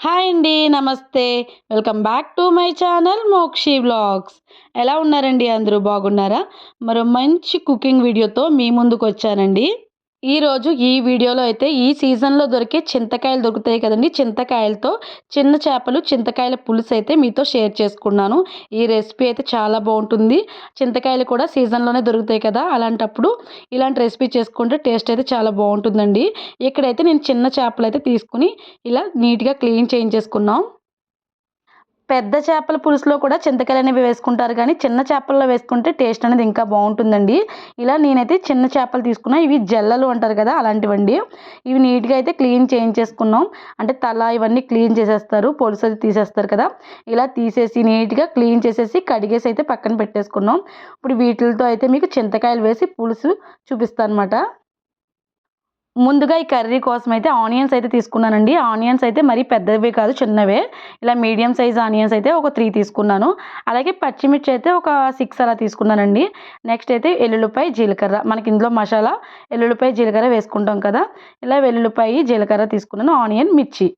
Hi అండి నమస్తే. Welcome back to my channel Mokshi vlogs. ఎలా ఉన్నారండి? అందరూ బాగున్నారా? మరో మంచి కుకింగ్ వీడియోతో మీ ముందుకు వచ్చానండి ఈరోజు ఈ వీడియోలో అయితే ఈ సీజన్లో దొరికే చింతకాయలు దొరుకుతాయి కదండి. చింతకాయలతో చిన్న చేపలు చింతకాయల పులుసు అయితే మీతో షేర్ చేసుకున్నాను. ఈ రెసిపీ అయితే చాలా బాగుంటుంది. చింతకాయలు కూడా సీజన్లోనే దొరుకుతాయి కదా. అలాంటప్పుడు ఇలాంటి రెసిపీ చేసుకుంటే టేస్ట్ అయితే చాలా బాగుంటుందండి. ఇక్కడైతే నేను చిన్న చేపలు అయితే తీసుకుని ఇలా నీట్గా క్లీన్ చేయించేసుకున్నాం. పెద్ద చేపల పులుసులో కూడా చింతకాయలు అనేవి వేసుకుంటారు. కానీ చిన్న చేపల్లో వేసుకుంటే టేస్ట్ అనేది ఇంకా బాగుంటుందండి. ఇలా నేనైతే చిన్న చేపలు తీసుకున్నా. ఇవి జల్లలు అంటారు కదా అలాంటివండి. ఇవి నీట్గా అయితే క్లీన్ చేయించేసుకున్నాం. అంటే తల ఇవన్నీ క్లీన్ చేసేస్తారు. పులుసు అది తీసేస్తారు కదా. ఇలా తీసేసి నీట్గా క్లీన్ చేసేసి కడిగేసి అయితే పక్కన పెట్టేసుకున్నాం. ఇప్పుడు వీటితో అయితే మీకు చింతకాయలు వేసి పులుసు చూపిస్తాను అనమాట ముందుగా ఈ కర్రీ కోసం అయితే ఆనియన్స్ అయితే తీసుకున్నానండి. ఆనియన్స్ అయితే మరీ పెద్దవి కాదు చిన్నవే. ఇలా మీడియం సైజ్ ఆనియన్స్ అయితే ఒక త్రీ తీసుకున్నాను. అలాగే పచ్చిమిర్చి అయితే ఒక సిక్స్ అలా తీసుకున్నానండి. నెక్స్ట్ అయితే ఎల్లుల్లిపాయ జీలకర్ర. మనకి ఇందులో మసాలా ఎల్లుల్లిపాయ జీలకర్ర వేసుకుంటాం కదా. ఇలా వెల్లుల్లిపాయ జీలకర్ర తీసుకున్నాను. ఆనియన్ మిర్చి.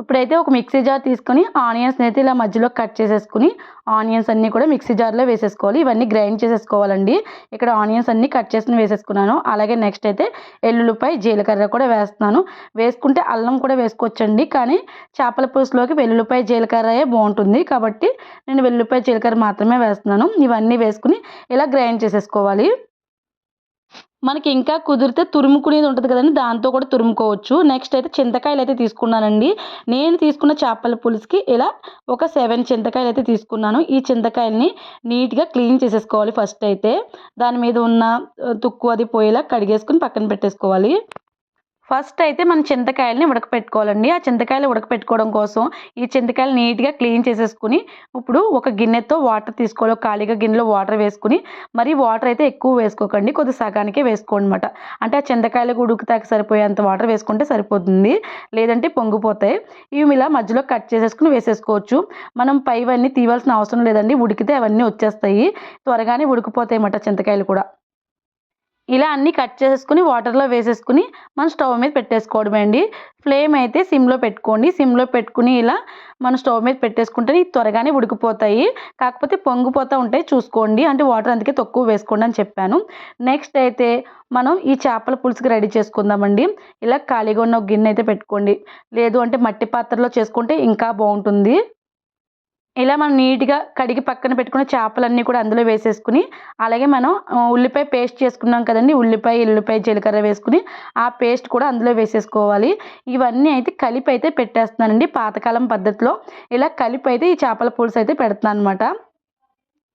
ఇప్పుడైతే ఒక మిక్సీ జార్ తీసుకొని ఆనియన్స్ని అయితే ఇలా మధ్యలో కట్ చేసేసుకుని ఆనియన్స్ అన్నీ కూడా మిక్సీ జార్లో వేసేసుకోవాలి. ఇవన్నీ గ్రైండ్ చేసేసుకోవాలండి. ఇక్కడ ఆనియన్స్ అన్నీ కట్ చేసి వేసేసుకున్నాను. అలాగే నెక్స్ట్ అయితే ఎల్లుల్లిపాయ జీలకర్ర కూడా వేస్తున్నాను. వేసుకుంటే అల్లం కూడా వేసుకోవచ్చండి. కానీ చేపల పులుసులోకి వెల్లుల్లిపాయ జీలకర్రయే బాగుంటుంది. కాబట్టి నేను వెల్లుల్లిపాయ జీలకర్ర మాత్రమే వేస్తున్నాను. ఇవన్నీ వేసుకుని ఇలా గ్రైండ్ చేసేసుకోవాలి. మనకి ఇంకా కుదిరితే తురుముకునేది ఉంటుంది కదండి దాంతో కూడా తురుముకోవచ్చు. నెక్స్ట్ అయితే చింతకాయలు అయితే తీసుకున్నానండి. నేను తీసుకున్న చేపల పులుసుకి ఇలా ఒక సెవెన్ చింతకాయలు అయితే తీసుకున్నాను. ఈ చింతకాయలని నీట్గా క్లీన్ చేసేసుకోవాలి ఫస్ట్ అయితే. దాని మీద ఉన్న తుక్కు అది పోయేలా కడిగేసుకుని పక్కన పెట్టేసుకోవాలి. ఫస్ట్ అయితే మనం చింతకాయలని ఉడకపెట్టుకోవాలండి. ఆ చింతకాయలు ఉడకపెట్టుకోవడం కోసం ఈ చింతకాయలు నీట్గా క్లీన్ చేసేసుకుని ఇప్పుడు ఒక గిన్నెతో వాటర్ తీసుకోవాలి. ఖాళీగా గిన్నెలో వాటర్ వేసుకుని మరి వాటర్ అయితే ఎక్కువ వేసుకోకండి. కొద్ది సగానికే వేసుకోండి అనమాట అంటే ఆ చింతకాయలకు ఉడుకుతాక సరిపోయేంత వాటర్ వేసుకుంటే సరిపోతుంది. లేదంటే పొంగిపోతాయి. ఇవి ఇలా మధ్యలో కట్ చేసేసుకుని వేసేసుకోవచ్చు. మనం పైవన్నీ తీవాల్సిన అవసరం లేదండి. ఉడికితే అవన్నీ వచ్చేస్తాయి. త్వరగానే ఉడికిపోతాయి అన్నమాట చింతకాయలు కూడా. ఇలా అన్నీ కట్ చేసేసుకుని వాటర్లో వేసేసుకుని మనం స్టవ్ మీద పెట్టేసుకోవడమే అండి. ఫ్లేమ్ అయితే సిమ్లో పెట్టుకోండి. సిమ్లో పెట్టుకుని ఇలా మనం స్టవ్ మీద పెట్టేసుకుంటే త్వరగానే ఉడికిపోతాయి. కాకపోతే పొంగిపోతూ ఉంటాయి చూసుకోండి. అంటే వాటర్ అందుకే తక్కువ వేసుకోండి అని చెప్పాను. నెక్స్ట్ అయితే మనం ఈ చేపల పులుసుకి రెడీ చేసుకుందామండి ఇలా ఖాళీగా ఉన్న ఒక గిన్నె అయితే పెట్టుకోండి. లేదు అంటే మట్టి పాత్రలో చేసుకుంటే ఇంకా బాగుంటుంది. ఇలా మనం నీట్గా కడిగి పక్కన పెట్టుకున్న చేపలన్నీ కూడా అందులో వేసేసుకుని అలాగే మనం ఉల్లిపాయ పేస్ట్ చేసుకున్నాం కదండి ఉల్లిపాయ ఎల్లుల్లిపాయ జీలకర్ర వేసుకుని ఆ పేస్ట్ కూడా అందులో వేసేసుకోవాలి. ఇవన్నీ అయితే కలిపి అయితే పెట్టేస్తున్నానండి పాతకాలం పద్ధతిలో. ఇలా కలిపి అయితే ఈ చేపల పులుసు అయితే పెడుతున్నాను అనమాట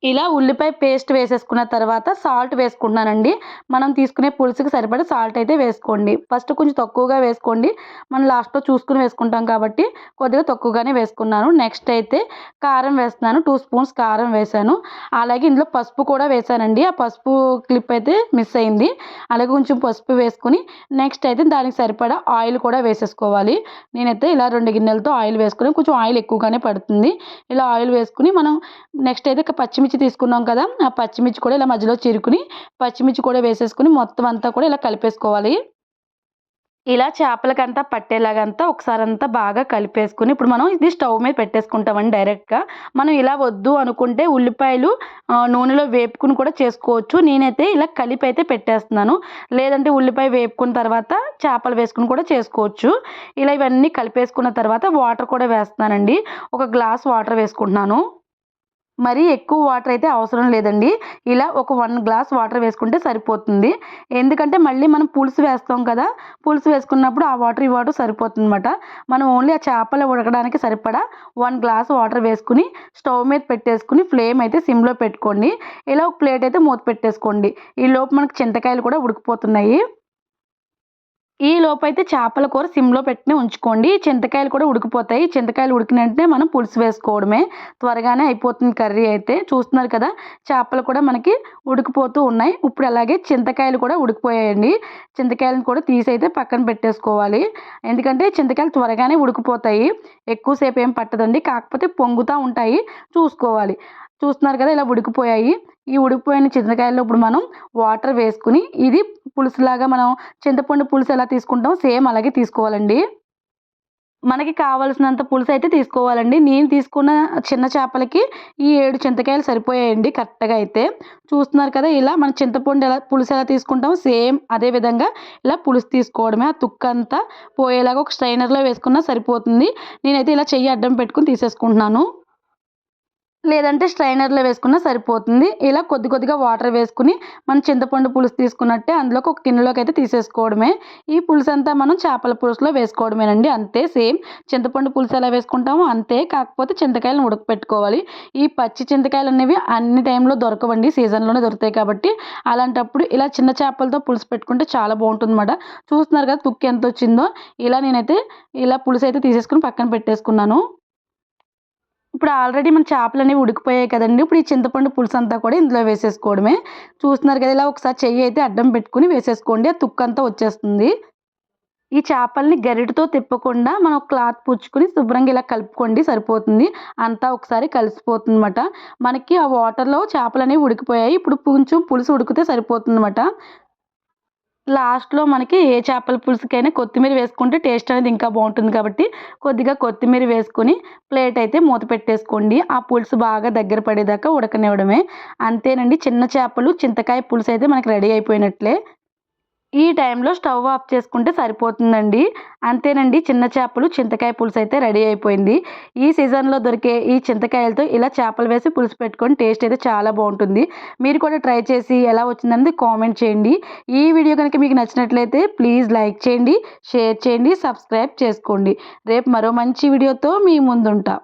ఇలా ఉల్లిపాయ పేస్ట్ వేసేసుకున్న తర్వాత సాల్ట్ వేసుకుంటున్నానండి. మనం తీసుకునే పులుసుకి సరిపడే సాల్ట్ అయితే వేసుకోండి. ఫస్ట్ కొంచెం తక్కువగా వేసుకోండి. మనం లాస్ట్లో చూసుకుని వేసుకుంటాం కాబట్టి కొద్దిగా తక్కువగానే వేసుకున్నాను. నెక్స్ట్ అయితే కారం వేస్తున్నాను. టూ స్పూన్స్ కారం వేసాను అలాగే ఇందులో పసుపు కూడా వేసానండి ఆ పసుపు క్లిప్ అయితే మిస్ అయింది. అలాగే కొంచెం పసుపు వేసుకుని నెక్స్ట్ అయితే దానికి సరిపడా ఆయిల్ కూడా వేసేసుకోవాలి. నేనైతే ఇలా రెండు గిన్నెలతో ఆయిల్ వేసుకుని కొంచెం ఆయిల్ ఎక్కువగానే పడుతుంది. ఇలా ఆయిల్ వేసుకుని మనం నెక్స్ట్ అయితే పచ్చిమిర్చి పచ్చిమిర్చి తీసుకున్నాం కదా ఆ పచ్చిమిర్చి కూడా ఇలా మధ్యలో చిరుకుని పచ్చిమిర్చి కూడా వేసేసుకుని మొత్తం అంతా కూడా ఇలా కలిపేసుకోవాలి. ఇలా చేపలకంతా పట్టేలాగంతా ఒకసారి అంతా బాగా కలిపేసుకుని ఇప్పుడు మనం ఇది స్టవ్ మీద పెట్టేసుకుంటామండి డైరెక్ట్గా. మనం ఇలా వద్దు అనుకుంటే ఉల్లిపాయలు నూనెలో వేపుకుని కూడా చేసుకోవచ్చు. నేనైతే ఇలా కలిపి అయితే పెట్టేస్తున్నాను. లేదంటే ఉల్లిపాయ వేపుకున్న తర్వాత చేపలు వేసుకుని కూడా చేసుకోవచ్చు. ఇలా ఇవన్నీ కలిపేసుకున్న తర్వాత వాటర్ కూడా వేస్తున్నానండి. ఒక గ్లాస్ వాటర్ వేసుకుంటున్నాను. మరీ ఎక్కువ వాటర్ అయితే అవసరం లేదండి. ఇలా ఒక వన్ గ్లాస్ వాటర్ వేసుకుంటే సరిపోతుంది. ఎందుకంటే మళ్ళీ మనం పులుసు వేస్తాం కదా పులుసు వేసుకున్నప్పుడు ఆ వాటర్ ఈ వాటర్ సరిపోతుంది అనమాట మనం ఓన్లీ ఆ చేపలు ఉడకడానికి సరిపడా వన్ గ్లాస్ వాటర్ వేసుకుని స్టవ్ మీద పెట్టేసుకుని ఫ్లేమ్ అయితే సిమ్లో పెట్టుకోండి. ఇలా ఒక ప్లేట్ అయితే మూత పెట్టేసుకోండి. ఈ లోపు మనకు చింతకాయలు కూడా ఉడికిపోతున్నాయి. ఈ లోపైతే చేపల కూర సిమ్లో పెట్టి ఉంచుకోండి. చింతకాయలు కూడా ఉడికిపోతాయి. చింతకాయలు ఉడికిన వెంటనే మనం పులుసు వేసుకోవడమే. త్వరగానే అయిపోతుంది కర్రీ అయితే. చూస్తున్నారు కదా చేపలు కూడా మనకి ఉడికిపోతూ ఉన్నాయి. ఇప్పుడు అలాగే చింతకాయలు కూడా ఉడికిపోయాయండి. చింతకాయలను కూడా తీసి అయితే పక్కన పెట్టేసుకోవాలి. ఎందుకంటే చింతకాయలు త్వరగానే ఉడికిపోతాయి. ఎక్కువసేపు ఏం పట్టదండి. కాకపోతే పొంగుతూ ఉంటాయి. చూసుకోవాలి. చూస్తున్నారు కదా ఇలా ఉడికిపోయాయి. ఈ ఉడికిపోయిన చింతకాయల్లో ఇప్పుడు మనం వాటర్ వేసుకుని ఇది పులుసులాగా మనం చింతపండు పులుసు ఎలా తీసుకుంటాం సేమ్ అలాగే తీసుకోవాలండి. మనకి కావాల్సినంత పులుసు అయితే తీసుకోవాలండి. నేను తీసుకున్న చిన్న చేపలకి ఈ ఏడు చింతకాయలు సరిపోయాయండి కరెక్ట్గా అయితే. చూస్తున్నారు కదా ఇలా మన చింతపండు ఎలా పులుసు ఎలా తీసుకుంటామో సేమ్ అదే విధంగా ఇలా పులుసు తీసుకోవడమే. ఆ తుక్క అంతా పోయేలాగా ఒక స్ట్రైనర్లో వేసుకున్నా సరిపోతుంది. నేనైతే ఇలా చెయ్యి అడ్డం పెట్టుకుని తీసేసుకుంటున్నాను. లేదంటే స్ట్రైనర్లో వేసుకున్నా సరిపోతుంది. ఇలా కొద్ది కొద్దిగా వాటర్ వేసుకుని మనం చింతపండు పులుసు తీసుకున్నట్టే అందులోకి ఒక గిన్నెలోకి అయితే తీసేసుకోవడమే. ఈ పులుసు అంతా మనం చేపల పులుసులో వేసుకోవడమేనండి. అంతే సేమ్. చింతపండు పులుసు ఎలా వేసుకుంటామో అంతే. కాకపోతే చింతకాయలను ఉడకపెట్టుకోవాలి. ఈ పచ్చి చింతకాయలు అనేవి అన్ని టైంలో దొరకవండి. సీజన్లోనే దొరుకుతాయి కాబట్టి. అలాంటప్పుడు ఇలా చిన్న చేపలతో పులుసు పెట్టుకుంటే చాలా బాగుంటుంది అన్నమాట చూస్తున్నారు కదా తుక్కు ఎంత వచ్చిందో. ఇలా నేనైతే ఇలా పులుసు అయితే తీసేసుకుని పక్కన పెట్టేసుకున్నాను. ఇప్పుడు ఆల్రెడీ మన చేపలు అనేవి ఉడికిపోయాయి కదండి. ఇప్పుడు ఈ చింతపండు పులుసు అంతా కూడా ఇందులో వేసేసుకోవడమే. చూస్తున్నారు కదా ఇలా ఒకసారి చెయ్యి అయితే అడ్డం పెట్టుకుని వేసేసుకోండి. ఆ తుక్కు అంతా వచ్చేస్తుంది. ఈ చేపల్ని గరిటతో తిప్పకుండా మనం క్లాత్ పుచ్చుకుని శుభ్రంగా ఇలా కలుపుకోండి సరిపోతుంది. అంతా ఒకసారి కలిసిపోతుందన్నమాట. మనకి ఆ వాటర్లో చేపలు అనేవి ఉడికిపోయాయి. ఇప్పుడు కొంచెం పులుసు ఉడికితే సరిపోతుందన్నమాట. లాస్ట్లో మనకి ఏ చేపల పులుసుకైనా కొత్తిమీర వేసుకుంటే టేస్ట్ అనేది ఇంకా బాగుంటుంది కాబట్టి కొద్దిగా కొత్తిమీర వేసుకొని ప్లేట్ అయితే మూత పెట్టేసుకోండి. ఆ పులుసు బాగా దగ్గర పడేదాకా ఉడకనివ్వడమే. అంతేనండి చిన్న చేపలు చింతకాయ పులుసు అయితే మనకి రెడీ అయిపోయినట్లే. ఈ టైంలో స్టవ్ ఆఫ్ చేసుకుంటే సరిపోతుందండి. అంతేనండి చిన్న చేపలు చింతకాయ పులుసు అయితే రెడీ అయిపోయింది. ఈ సీజన్లో దొరికే ఈ చింతకాయలతో ఇలా చేపలు వేసి పులుసు పెట్టుకొని టేస్ట్ అయితే చాలా బాగుంటుంది. మీరు కూడా ట్రై చేసి ఎలా వచ్చిందనేది కామెంట్ చేయండి. ఈ వీడియో కనుక మీకు నచ్చినట్లయితే ప్లీజ్ లైక్ చేయండి షేర్ చేయండి సబ్స్క్రైబ్ చేసుకోండి. రేపు మరో మంచి వీడియోతో మీ ముందుంటా.